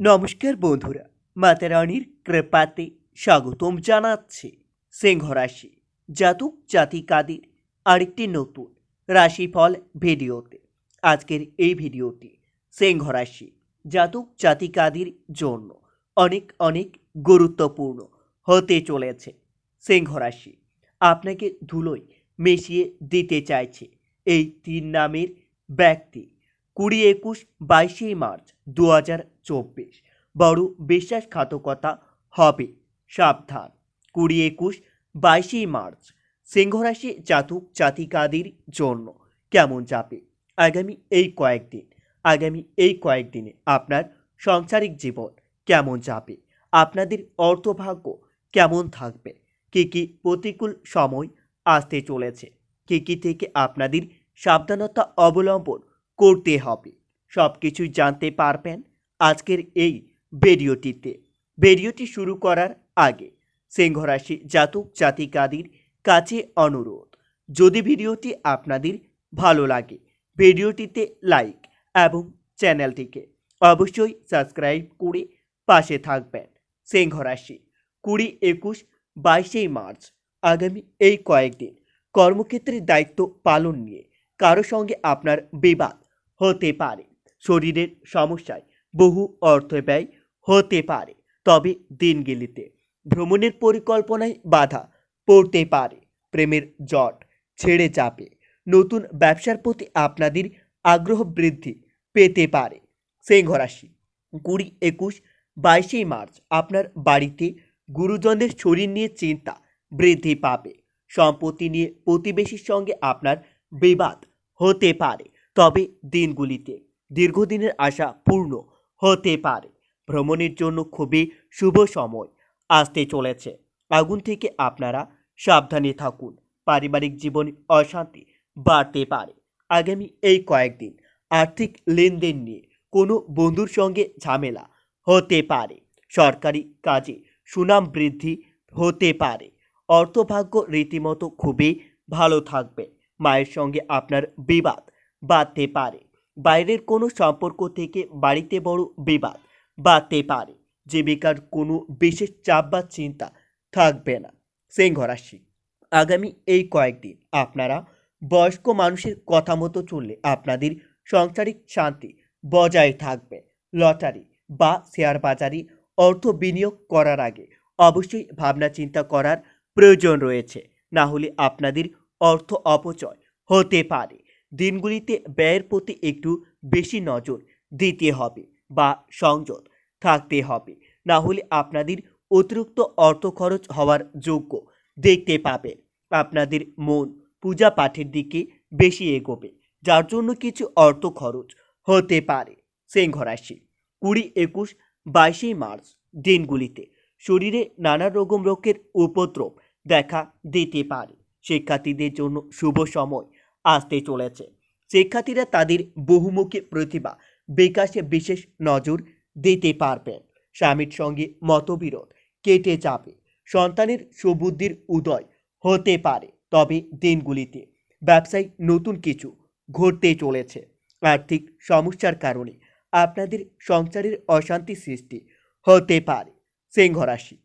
নমস্কার বন্ধুরা, মাতা রানীর কৃপাতে স্বাগতম জানাচ্ছে সিংহ রাশি জাতক জাতিকাদের আরেকটি নতুন রাশিফল ভিডিওতে। আজকের এই ভিডিওটি সিংহ রাশি জাতক জাতিকাদের জন্য অনেক অনেক গুরুত্বপূর্ণ হতে চলেছে। সিংহ রাশি, আপনাকে ধুলোয় মিশিয়ে দিতে চাইছে। এই তিন নামের ব্যক্তি কুড়ি একুশ বাইশে মার্চ দু হাজার চব্বিশ। বড় বিশ্বাসঘাতকতা হবে। সাবধান। কুড়ি একুশ বাইশে মার্চ সিংহরাশি জাতক জাতিকাদের জন্য কেমন যাবে? আগামী এই কয়েকদিন, আগামী এই কয়েকদিনে আপনার সাংসারিক জীবন কেমন যাবে? আপনাদের অর্থভাগ্য কেমন থাকবে? কী কী প্রতিকূল সময় আসতে চলেছে? কী কী থেকে আপনাদের সাবধানতা অবলম্বন করতে হবে। সব কিছুই জানতে পারবেন আজকের এই ভিডিওটিতে। ভিডিওটি শুরু করার আগে সিংহরাশি জাতক জাতিকাদের কাছে অনুরোধ, যদি ভিডিওটি আপনাদের ভালো লাগে, ভিডিওটিতে লাইক এবং চ্যানেলটিকে অবশ্যই সাবস্ক্রাইব করে পাশে থাকবেন। সিংহরাশি, কুড়ি, একুশ, বাইশে মার্চ আগামী এই কয়েকদিন কর্মক্ষেত্রের দায়িত্ব পালন নিয়ে কারও সঙ্গে আপনার বিবাদ হতে পারে। শরীরের সমস্যায় বহু অর্থ ব্যয় হতে পারে। তবে দিনগুলিতে ভ্রমণের পরিকল্পনায় বাধা পড়তে পারে। প্রেমের জট ছেড়ে যাবে। নতুন ব্যবসার প্রতি আপনাদের আগ্রহ বৃদ্ধি পেতে পারে। সিংহ রাশি, কুড়ি একুশ বাইশে মার্চ আপনার বাড়িতে গুরুজনদের শরীর নিয়ে চিন্তা বৃদ্ধি পাবে। সম্পত্তি নিয়ে প্রতিবেশীর সঙ্গে আপনার বিবাদ হতে পারে। তবে দিনগুলিতে দীর্ঘদিনের আশা পূর্ণ হতে পারে। ভ্রমণের জন্য খুবই শুভ সময় আসতে চলেছে। আগুন থেকে আপনারা সাবধানে থাকুন। পারিবারিক জীবনে অশান্তি বাড়তে পারে। আগামী এই কয়েকদিন আর্থিক লেনদেন নিয়ে কোনো বন্ধুর সঙ্গে ঝামেলা হতে পারে। সরকারি কাজে সুনাম বৃদ্ধি হতে পারে। অর্থভাগ্য রীতিমতো খুবই ভালো থাকবে। মায়ের সঙ্গে আপনার বিবাদ বাড়তে পারে। বাইরের কোনো সম্পর্ক থেকে বাড়িতে বড় বিবাদ বাড়তে পারে। জীবিকার কোনো বিশেষ চাপ বা চিন্তা থাকবে না। সিংহ রাশি, আগামী এই কয়েকদিন আপনারা বয়স্ক মানুষের কথা মতো চললে আপনাদের সাংসারিক শান্তি বজায় থাকবে। লটারি বা শেয়ার বাজারে অর্থ বিনিয়োগ করার আগে অবশ্যই ভাবনা চিন্তা করার প্রয়োজন রয়েছে। না হলে আপনাদের অর্থ অপচয় হতে পারে। দিনগুলিতে ব্যয়ের প্রতি একটু বেশি নজর দিতে হবে বা সংযত থাকতে হবে। না হলে আপনাদের অতিরিক্ত অর্থ খরচ হওয়ার যোগ্য দেখতে পাবেন। আপনাদের মন পূজা পাঠের দিকে বেশি এগোবে, যার জন্য কিছু অর্থ খরচ হতে পারে। সিংহ রাশি, কুড়ি, একুশ, বাইশে মার্চ দিনগুলিতে শরীরে নানা রকম রোগের উপদ্রব দেখা দিতে পারে। শিক্ষার্থীদের জন্য শুভ সময় আসতে চলেছে। শিক্ষার্থীরা তাদের বহুমুখী প্রতিভা বিকাশে বিশেষ নজর দিতে পারবেন স্বামীর সঙ্গে মতবিরোধ কেটে যাবে। সন্তানের সুবুদ্ধির উদয় হতে পারে। তবে দিনগুলিতে ব্যবসায় নতুন কিছু ঘটতে চলেছে। আর্থিক সমস্যার কারণে আপনাদের সংসারের অশান্তি সৃষ্টি হতে পারে। সিংহ রাশি,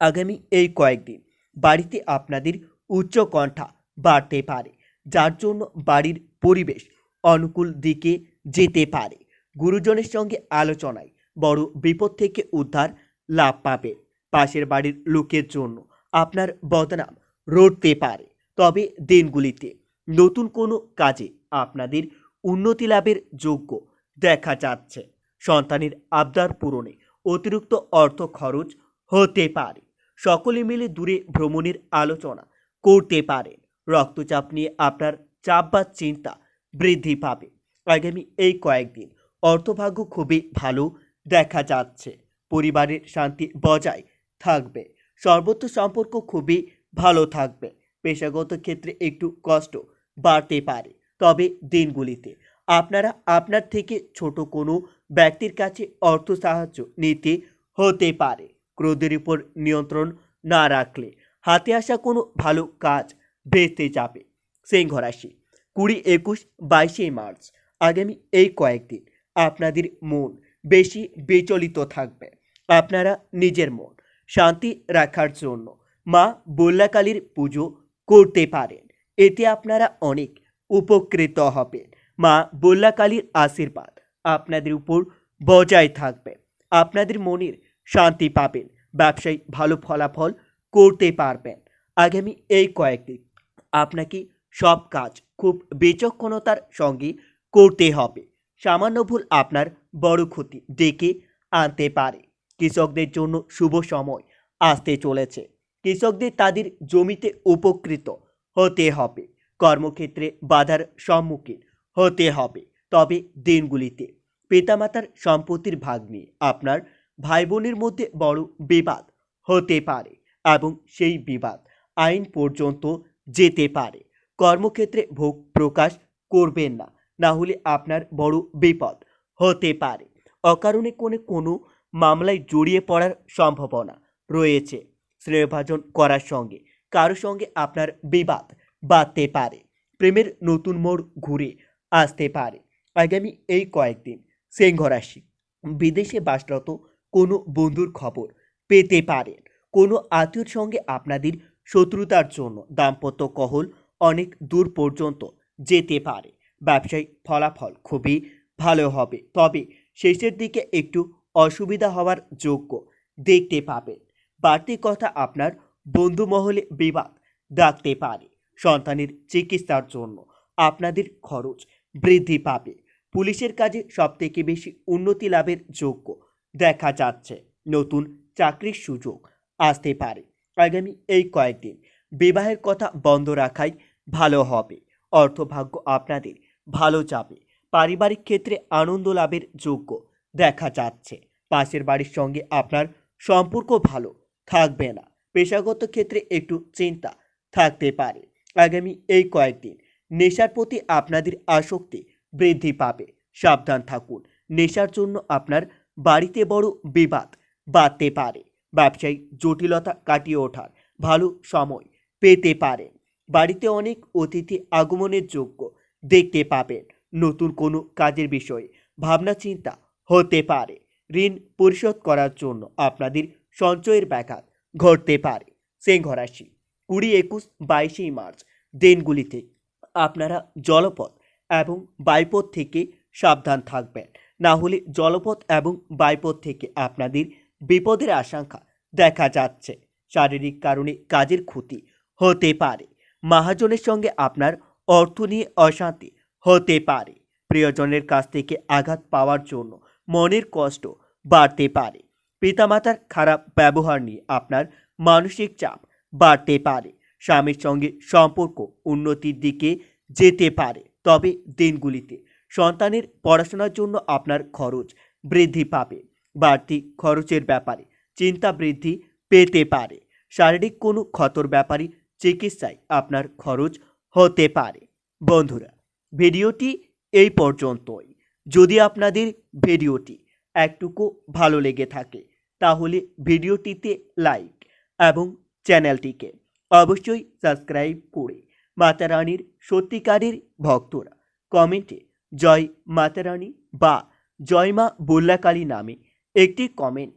আগামী এই কয়েকদিন বাড়িতে আপনাদের উচ্চকণ্ঠা বাড়তে পারে। যার জন্য বাড়ির পরিবেশ অনুকূল দিকে যেতে পারে। গুরুজনের সঙ্গে আলোচনায় বড় বিপদ থেকে উদ্ধার লাভ পাবে পাশের বাড়ির লোকের জন্য। আপনার বদনাম রটতে পারে। তবে দিনগুলিতে নতুন কোনো কাজে আপনাদের উন্নতি লাভের যোগ্য দেখা যাচ্ছে। সন্তানের আবদার পূরণে অতিরিক্ত অর্থ খরচ হতে পারে। সকলে মিলে দূরে ভ্রমণের আলোচনা করতে পারেন। রক্তচাপ নিয়ে আপনার চাপ বা চিন্তা বৃদ্ধি পাবে। আগামী এই কয়েকদিন অর্থভাগ্য খুবই ভালো দেখা যাচ্ছে। পরিবারের শান্তি বজায় থাকবে। সর্বত্র সম্পর্ক খুবই ভালো থাকবে। পেশাগত ক্ষেত্রে একটু কষ্ট বাড়তে পারে। তবে দিনগুলিতে আপনারা আপনার থেকে ছোট কোনো ব্যক্তির কাছে অর্থ সাহায্য নিতে হতে পারে। ক্রোধের উপর নিয়ন্ত্রণ না রাখলে হাতে আসা কোনো ভালো কাজ ভেস্তে যাবে। সিংহ রাশি কুড়ি একুশ বাইশে মার্চ। আগামী এই কয়েকদিন আপনাদের মন বেশি বিচলিত থাকবে। আপনারা নিজের মন শান্তি রাখার জন্য মা বল্লাকালীর পুজো করতে পারেন। এতে আপনারা অনেক উপকৃত হবেন। মা বল্লাকালীর আশীর্বাদ আপনাদের উপর বজায় থাকবে। আপনাদের মনের শান্তি পাবেন। ব্যবসায় ভালো ফলাফল করতে পারবেন। আগামী এই কয়েকদিন আপনাকে সব কাজ খুব বিচক্ষণতার সঙ্গে করতে হবে। সামান্য ভুল আপনার বড় ক্ষতি ডেকে আনতে পারে। কৃষকদের জন্য শুভ সময় আসতে চলেছে। কৃষকদের তাদের জমিতে উপকৃত হতে হবে। কর্মক্ষেত্রে বাধার সম্মুখীন হতে হবে। তবে দিনগুলিতে পিতামাতার সম্পত্তির ভাগ নিয়ে আপনার ভাই বোনের মধ্যে বড় বিবাদ হতে পারে এবং সেই বিবাদ আইন পর্যন্ত যেতে পারে। কর্মক্ষেত্রে ভোগ প্রকাশ করবেন না না হলে আপনার বড় বিপদ হতে পারে। অকারণে কোনো কোনো মামলায় জড়িয়ে পড়ার সম্ভাবনা রয়েছে। শ্রেয়ভাজন করার সঙ্গে, কারও সঙ্গে আপনার বিবাদ বাড়তে পারে। প্রেমের নতুন মোড় ঘুরে আসতে পারে। আগামী এই কয়েকদিন সিংহ রাশি বিদেশে বাসরত কোনো বন্ধুর খবর পেতে পারেন। কোনো আত্মীয়র সঙ্গে আপনাদের শত্রুতার জন্য দাম্পত্য কহল অনেক দূর পর্যন্ত যেতে পারে। ব্যবসায়িক ফলাফল খুবই ভালো হবে। তবে শেষের দিকে একটু অসুবিধা হওয়ার যোগ্য দেখতে পাবেন। বাড়তি কথা আপনার বন্ধু মহলে বিবাদ ডাকতে পারে। সন্তানের চিকিৎসার জন্য আপনাদের খরচ বৃদ্ধি পাবে। পুলিশের কাজে সবথেকে বেশি উন্নতি লাভের যোগ্য দেখা যাচ্ছে। নতুন চাকরির সুযোগ আসতে পারে। আগামী এই কয়েকদিন বিবাহের কথা বন্ধ রাখাই ভালো হবে। অর্থভাগ্য আপনাদের ভালো যাবে। পারিবারিক ক্ষেত্রে আনন্দ লাভের যোগ্য দেখা যাচ্ছে। পাশের বাড়ির সঙ্গে আপনার সম্পর্ক ভালো থাকবে না। পেশাগত ক্ষেত্রে একটু চিন্তা থাকতে পারে। আগামী এই কয়েকদিন নেশার প্রতি আপনাদের আসক্তি বৃদ্ধি পাবে। সাবধান থাকুন। নেশার জন্য আপনার বাড়িতে বড় বিবাদ বাড়তে পারে। ব্যবসায়িক জটিলতা কাটিয়ে ওঠার ভালো সময় পেতে পারেন। বাড়িতে অনেক অতিথি আগমনের যোগ্য দেখতে পাবেন। নতুন কোনো কাজের বিষয়ে, ভাবনা, চিন্তা হতে পারে। ঋণ পরিশোধ করার জন্য আপনাদের সঞ্চয়ের ব্যাঘাত ঘটতে পারে। সিংহ রাশি, কুড়ি একুশ বাইশে মার্চ দিনগুলিতে আপনারা জলপথ এবং বাইপথ থেকে সাবধান থাকবেন। না হলে জলপথ এবং বাইপথ থেকে আপনাদের বিপদের আশঙ্কা দেখা যাচ্ছে। শারীরিক কারণে কাজের ক্ষতি হতে পারে। মহাজনের সঙ্গে আপনার অর্থ নিয়ে অশান্তি হতে পারে। প্রিয়জনের কাছ থেকে আঘাত পাওয়ার জন্য মনের কষ্ট বাড়তে পারে। পিতামাতার খারাপ ব্যবহার নিয়ে আপনার মানসিক চাপ বাড়তে পারে। স্বামীর সঙ্গে সম্পর্ক উন্নতির দিকে যেতে পারে। তবে দিনগুলিতে সন্তানের পড়াশোনার জন্য আপনার খরচ বৃদ্ধি পাবে। বাড়তি খরচের ব্যাপারে চিন্তা বৃদ্ধি পেতে পারে। শারীরিক কোনো ক্ষতর ব্যাপারে চিকিৎসায় আপনার খরচ হতে পারে। বন্ধুরা, ভিডিওটি এই পর্যন্তই। যদি আপনাদের ভিডিওটি একটুকু ভালো লেগে থাকে, তাহলে ভিডিওটিতে লাইক এবং চ্যানেলটিকে অবশ্যই সাবস্ক্রাইব করে মাতা রানীর সত্যিকারের ভক্তরা কমেন্টে জয় মাতা রানী বা জয় মা বল্লাকালী নামে একটি কমেন্ট